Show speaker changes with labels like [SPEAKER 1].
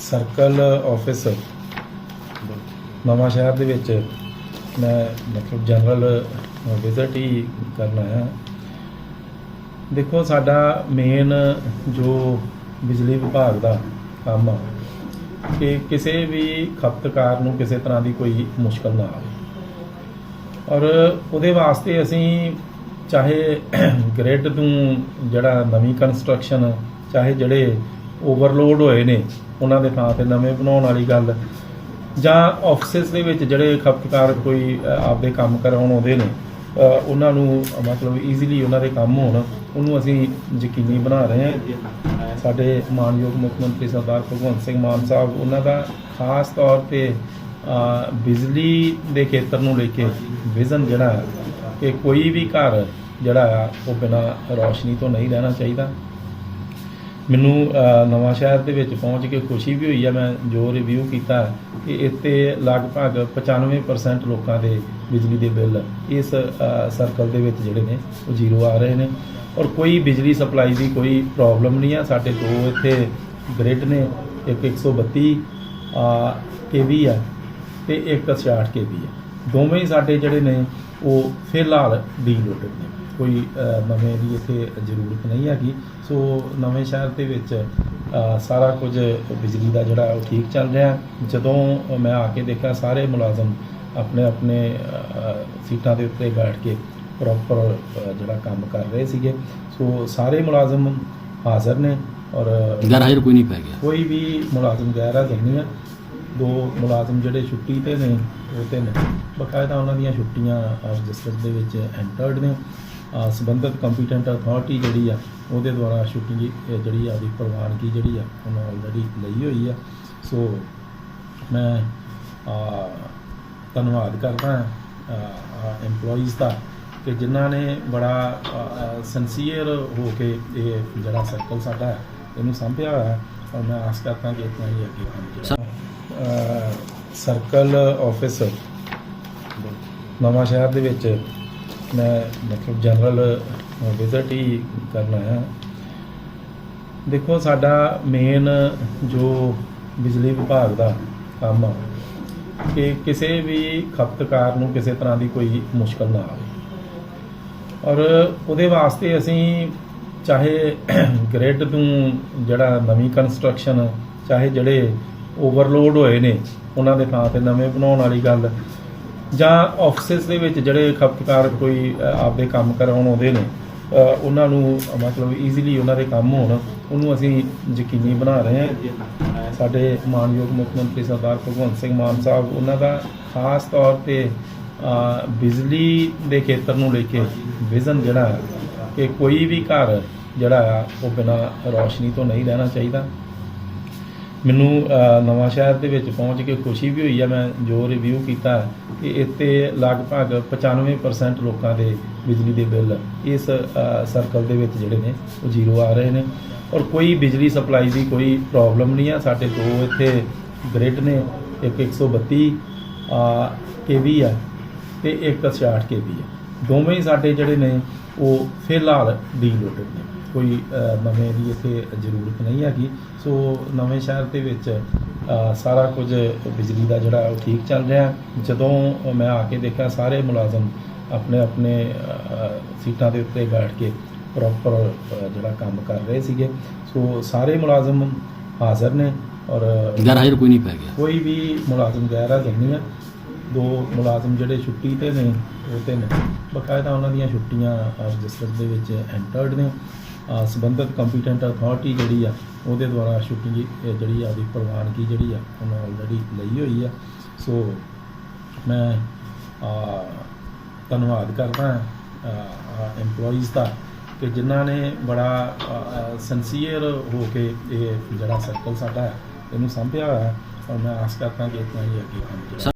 [SPEAKER 1] Circle office ਨਵਾਂ ਸ਼ਹਿਰ ਦੇ ਵਿੱਚ ਮੈਂ ਮਤਲਬ ਜਨਰਲ ਵਿਜ਼ਿਟ ਹੀ ਕਰਨਾ ਆਇਆ। ਦੇਖੋ, ਸਾਡਾ ਮੇਨ ਜੋ ਬਿਜਲੀ ਵਿਭਾਗ ਦਾ ਕੰਮ ਆ, ਕਿ ਕਿਸੇ ਵੀ ਖਪਤਕਾਰ ਨੂੰ ਕਿਸੇ ਤਰ੍ਹਾਂ ਦੀ ਕੋਈ ਮੁਸ਼ਕਲ ਨਾ ਆਵੇ। ਔਰ ਉਹਦੇ ਵਾਸਤੇ ਅਸੀਂ ਚਾਹੇ ਗ੍ਰਿਡ ਨੂੰ ਜਿਹੜਾ ਨਵੀਂ ਕੰਸਟਰਕਸ਼ਨ ਚਾਹੇ ਜਿਹੜੇ ਓਵਰਲੋਡ ਹੋਏ ਨੇ, ਉਹਨਾਂ ਦੇ ਥਾਂ ਤੇ ਨਵੇਂ ਬਣਾਉਣ ਵਾਲੀ ਗੱਲ। ਜਾਂ ਆਫਿਸਿਸ ਦੇ ਵਿੱਚ ਜਿਹੜੇ ਖਪਤਕਾਰ ਕੋਈ ਆਪਦੇ ਕੰਮ ਕਰਾਉਣ ਆਉਂਦੇ ਨੇ ਉਹਨਾਂ ਨੂੰ ਮਤਲਬ ਈਜ਼ੀਲੀ ਉਹਨਾਂ ਦੇ ਕੰਮ ਹੋਣ, ਉਹਨੂੰ ਅਸੀਂ ਯਕੀਨੀ ਬਣਾ ਰਹੇ ਹਾਂ। ਸਾਡੇ ਮਾਨਯੋਗ ਮੁੱਖ ਮੰਤਰੀ ਸਰਦਾਰ ਭਗਵੰਤ ਸਿੰਘ ਮਾਨ ਸਾਹਿਬ, ਉਹਨਾਂ ਦਾ ਖਾਸ ਤੌਰ ਤੇ ਬਿਜਲੀ ਦੇ ਖੇਤਰ ਨੂੰ ਲੈ ਕੇ ਵਿਜ਼ਨ ਜਿਹੜਾ ਹੈ, ਕਿ ਕੋਈ ਵੀ ਘਰ ਜਿਹੜਾ ਆ, ਉਹ ਬਿਨਾਂ ਰੌਸ਼ਨੀ ਤੋਂ ਨਹੀਂ ਰਹਿਣਾ ਚਾਹੀਦਾ। ਮੈਨੂੰ ਅ, ਨਵਾਂ ਸ਼ਹਿਰ ਦੇ ਵਿੱਚ ਪਹੁੰਚ ਕੇ ਖੁਸ਼ੀ ਵੀ ਹੋਈ ਹੈ ਮੈਂ ਜੋ ਰਿਵਿਊ ਕੀਤਾ ਕਿ ਇੱਥੇ ਲਗਭਗ 95% ਲੋਕਾਂ ਦੇ ਬਿਜਲੀ ਦੇ ਬਿੱਲ ਇਸ ਸਰਕਲ ਦੇ ਵਿੱਚ ਜਿਹੜੇ ਨੇ ਉਹ ਜ਼ੀਰੋ ਆ ਰਹੇ ਨੇ। ਔਰ ਕੋਈ ਬਿਜਲੀ ਸਪਲਾਈ ਦੀ ਕੋਈ ਪ੍ਰੋਬਲਮ ਨਹੀਂ ਆ। ਸਾਡੇ ਦੋ ਇੱਥੇ ਗ੍ਰਿਡ ਨੇ ਇੱਕ 132 ਕੇਵੀ ਆ ਤੇ ਇੱਕ 66 ਕੇਵੀ ਆ। ਦੋਵੇਂ ਹੀ ਸਾਡੇ ਜਿਹੜੇ ਨੇ ਉਹ ਫਿਲਹਾਲ ਡੀਲੋਡਡ ਨੇ। ਕੋਈ ਨਵੇਂ ਦੀ ਇੱਥੇ ਜ਼ਰੂਰਤ ਨਹੀਂ ਹੈਗੀ। ਸੋ ਨਵੇਂ ਸ਼ਹਿਰ ਦੇ ਵਿੱਚ ਸਾਰਾ ਕੁਝ ਬਿਜਲੀ ਦਾ ਜਿਹੜਾ ਉਹ ਠੀਕ ਚੱਲ ਰਿਹਾ। ਜਦੋਂ ਮੈਂ ਆ ਕੇ ਦੇਖਿਆ ਸਾਰੇ ਮੁਲਾਜ਼ਮ ਆਪਣੇ ਆਪਣੇ ਸੀਟਾਂ ਦੇ ਉੱਤੇ ਬੈਠ ਕੇ ਪ੍ਰੋਪਰ ਜਿਹੜਾ ਕੰਮ ਕਰ ਰਹੇ ਸੀਗੇ। ਸੋ ਸਾਰੇ ਮੁਲਾਜ਼ਮ ਹਾਜ਼ਰ ਨੇ ਔਰ
[SPEAKER 2] ਗੈਰ ਹਾਜ਼ਰ ਕੋਈ ਨਹੀਂ ਪੈ ਗਿਆ।
[SPEAKER 1] ਕੋਈ ਵੀ ਮੁਲਾਜ਼ਮ ਗੈਰ ਹਾਜ਼ਰ ਨਹੀਂ ਆ ਦੋ ਮੁਲਾਜ਼ਮ ਜਿਹੜੇ ਛੁੱਟੀ ਤੇ ਨੇ ਉਹ ਤੇ ਨੇ। ਬਕਾਇਦਾ ਉਹਨਾਂ ਦੀਆਂ ਛੁੱਟੀਆਂ ਰਜਿਸਟਰ ਦੇ ਵਿੱਚ ਐਂਟਰਡ ਨੇ। ਸੰਬੰਧਿਤ ਕੰਪੀਟੈਂਟ ਅਥਾਰਟੀ ਜਿਹੜੀ ਆ ਉਹਦੇ ਦੁਆਰਾ ਛੁੱਟੀ ਜਿਹੜੀ ਆ ਉਹਦੀ ਪ੍ਰਵਾਨਗੀ ਜਿਹੜੀ ਆ ਉਹਨਾਂ ਆਲਰੇਡੀ ਲਈ ਹੋਈ ਆ। ਸੋ ਮੈਂ ਅਹ, ਧੰਨਵਾਦ ਕਰਦਾ EMPLOYEES ਦਾ ਕਿ ਜਿਨ੍ਹਾਂ ਨੇ ਬੜਾ ਸਿੰਸੀਅਰ ਹੋ ਕੇ ਇਹ ਜਿਹੜਾ ਸਰਕਲ ਸਾਡਾ ਹੈ ਇਹਨੂੰ ਸੰਭਿਆ ਹੋਇਆ ਔਰ ਮੈਂ ਆਸ ਕਰਦਾ ਕਿ ਇਤਨਾ ਹੀ ਅੱਗੇ ਕੰਮ ਸਰਕਲ ਆਫਿਸ ਨਵਾਂ ਸ਼ਹਿਰ ਦੇ ਵਿੱਚ ਮੈਂ ਮਤਲਬ ਜਨਰਲ ਵਿਜ਼ਿਟ ਹੀ ਕਰਨ ਆਇਆ। ਦੇਖੋ, ਸਾਡਾ ਮੇਨ ਜੋ ਬਿਜਲੀ ਵਿਭਾਗ ਦਾ ਕੰਮ ਆ, ਕਿ ਕਿਸੇ ਵੀ ਖਪਤਕਾਰ ਨੂੰ ਕਿਸੇ ਤਰ੍ਹਾਂ ਦੀ ਕੋਈ ਮੁਸ਼ਕਲ ਨਾ ਆਵੇ। ਔਰ ਉਹਦੇ ਵਾਸਤੇ ਅਸੀਂ ਚਾਹੇ ਗ੍ਰਿਡ ਨੂੰ ਜਿਹੜਾ ਨਵੀਂ ਕੰਸਟਰਕਸ਼ਨ ਚਾਹੇ ਜਿਹੜੇ ਓਵਰਲੋਡ ਹੋਏ ਨੇ, ਉਹਨਾਂ ਦੇ ਥਾਂ ਤੇ ਨਵੇਂ ਬਣਾਉਣ ਵਾਲੀ ਗੱਲ ਜਾਂ ਆਫਿਸਿਸ ਦੇ ਵਿੱਚ ਜਿਹੜੇ ਖਪਤਕਾਰ ਕੋਈ ਅ, ਆਪਦੇ ਕੰਮ ਕਰਾਉਣ ਆਉਂਦੇ ਨੇ ਅ, ਉਹਨਾਂ ਨੂੰ ਮਤਲਬ ਈਜ਼ੀਲੀ ਉਹਨਾਂ ਦੇ ਕੰਮ ਹੋਣ ਉਹਨੂੰ ਅਸੀਂ ਯਕੀਨੀ ਬਣਾ ਰਹੇ ਹਾਂ। ਸਾਡੇ ਮਾਨਯੋਗ ਮੁੱਖ ਮੰਤਰੀ ਸਰਦਾਰ ਭਗਵੰਤ ਸਿੰਘ ਮਾਨ ਸਾਹਿਬ ਉਹਨਾਂ ਦਾ ਖਾਸ ਤੌਰ ਤੇ ਅ, ਬਿਜਲੀ ਦੇ ਖੇਤਰ ਨੂੰ ਲੈ ਕੇ ਵਿਜ਼ਨ ਜਿਹੜਾ ਹੈ ਕਿ ਕੋਈ ਵੀ ਘਰ ਜਿਹੜਾ ਆ ਉਹ ਬਿਨਾਂ ਰੌਸ਼ਨੀ ਤੋਂ ਨਹੀਂ ਰਹਿਣਾ ਚਾਹੀਦਾ। ਮੈਨੂੰ ਅ, ਨਵਾਂ ਸ਼ਹਿਰ ਦੇ ਵਿੱਚ ਪਹੁੰਚ ਕੇ ਖੁਸ਼ੀ ਵੀ ਹੋਈ ਹੈ ਮੈਂ ਜੋ ਰਿਵਿਊ ਕੀਤਾ ਕਿ ਇੱਥੇ ਲਗਭਗ 95% ਲੋਕਾਂ ਦੇ ਬਿਜਲੀ ਦੇ ਬਿੱਲ ਇਸ ਸਰਕਲ ਦੇ ਵਿੱਚ ਜਿਹੜੇ ਨੇ ਉਹ ਜ਼ੀਰੋ ਆ ਰਹੇ ਨੇ। ਔਰ ਕੋਈ ਬਿਜਲੀ ਸਪਲਾਈ ਦੀ ਕੋਈ ਪ੍ਰੋਬਲਮ ਨਹੀਂ ਆ। ਸਾਡੇ ਦੋ ਇੱਥੇ ਗ੍ਰਿਡ ਨੇ ਇੱਕ 132 ਕੇਵੀ ਆ ਤੇ ਇੱਕ 66 ਕੇਵੀ ਆ। ਦੋਵੇਂ ਹੀ ਸਾਡੇ ਜਿਹੜੇ ਨੇ ਉਹ ਫਿਲਹਾਲ ਡੀਲੋਡਡ ਨੇ। ਕੋਈ ਨਵੇਂ ਦੀ ਇੱਥੇ ਜ਼ਰੂਰਤ ਨਹੀਂ ਹੈਗੀ। ਸੋ ਨਵੇਂ ਸ਼ਹਿਰ ਦੇ ਵਿੱਚ ਸਾਰਾ ਕੁਝ ਬਿਜਲੀ ਦਾ ਜਿਹੜਾ ਉਹ ਠੀਕ ਚੱਲ ਰਿਹਾ। ਜਦੋਂ ਮੈਂ ਆ ਕੇ ਦੇਖਿਆ ਸਾਰੇ ਮੁਲਾਜ਼ਮ ਆਪਣੇ ਆਪਣੇ ਸੀਟਾਂ ਦੇ ਉੱਤੇ ਬੈਠ ਕੇ ਪ੍ਰੋਪਰ ਜਿਹੜਾ ਕੰਮ ਕਰ ਰਹੇ ਸੀਗੇ। ਸੋ ਸਾਰੇ ਮੁਲਾਜ਼ਮ ਹਾਜ਼ਰ ਨੇ ਔਰ
[SPEAKER 2] ਗੈਰ ਹਾਜ਼ਰ ਕੋਈ ਨਹੀਂ ਪੈ ਗਿਆ।
[SPEAKER 1] ਕੋਈ ਵੀ ਮੁਲਾਜ਼ਮ ਗੈਰ ਹਾਜ਼ਰ ਨਹੀਂ ਆ। ਦੋ ਮੁਲਾਜ਼ਮ ਜਿਹੜੇ ਛੁੱਟੀ ਤੇ ਨੇ ਉਹ ਤੇ ਨੇ। ਬਕਾਇਦਾ ਉਹਨਾਂ ਦੀਆਂ ਛੁੱਟੀਆਂ ਰਜਿਸਟਰ ਦੇ ਵਿੱਚ ਐਂਟਰਡ ਨੇ। ਸੰਬੰਧਿਤ ਕੰਪੀਟੈਂਟ ਅਥਾਰਟੀ ਜਿਹੜੀ ਆ, ਉਹਦੇ ਦੁਆਰਾ ਛੁੱਟੀ ਜਿਹੜੀ ਆ ਉਹਦੀ ਪ੍ਰਵਾਨਗੀ ਜਿਹੜੀ ਆ, ਉਹਨਾਂ ਆਲਰੇਡੀ ਲਈ ਹੋਈ ਆ। ਸੋ ਮੈਂ ਧੰਨਵਾਦ ਕਰਦਾ EMPLOYEES ਦਾ ਕਿ ਜਿਨ੍ਹਾਂ ਨੇ ਬੜਾ ਸਿੰਸੀਅਰ ਹੋ ਕੇ ਇਹ ਜਿਹੜਾ ਸਰਕਲ ਸਾਡਾ ਹੈ, ਇਹਨੂੰ ਸੰਭਿਆ ਹੋਇਆ ਔਰ ਮੈਂ ਆਸ ਕਰਦਾ ਕਿ ਇਤਨਾ ਹੀ ਅੱਗੇ ਕੰਮ ਜਿਹੜਾ